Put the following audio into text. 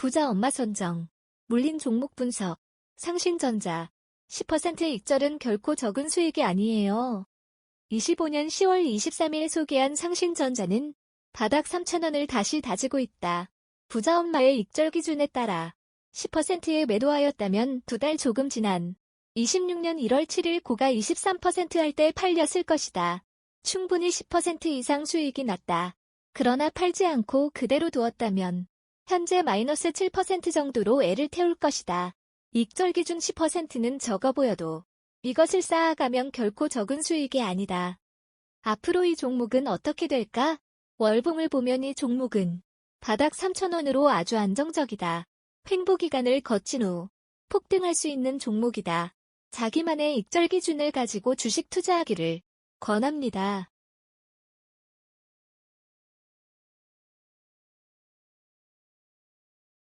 부자 엄마 선정, 물린 종목 분석, 상신전자, 10% 익절은 결코 적은 수익이 아니에요. 25년 10월 23일 소개한 상신전자는 바닥 3,000원을 다시 다지고 있다. 부자 엄마의 익절 기준에 따라 10%에 매도하였다면 두 달 조금 지난 26년 1월 7일 고가 23%할 때 팔렸을 것이다. 충분히 10% 이상 수익이 났다. 그러나 팔지 않고 그대로 두었다면 현재 마이너스 7% 정도로 애를 태울 것이다. 익절 기준 10%는 적어 보여도 이것을 쌓아가면 결코 적은 수익이 아니다. 앞으로 이 종목은 어떻게 될까? 월봉을 보면 이 종목은 바닥 3,000원으로 아주 안정적이다. 횡보 기간을 거친 후 폭등할 수 있는 종목이다. 자기만의 익절 기준을 가지고 주식 투자하기를 권합니다.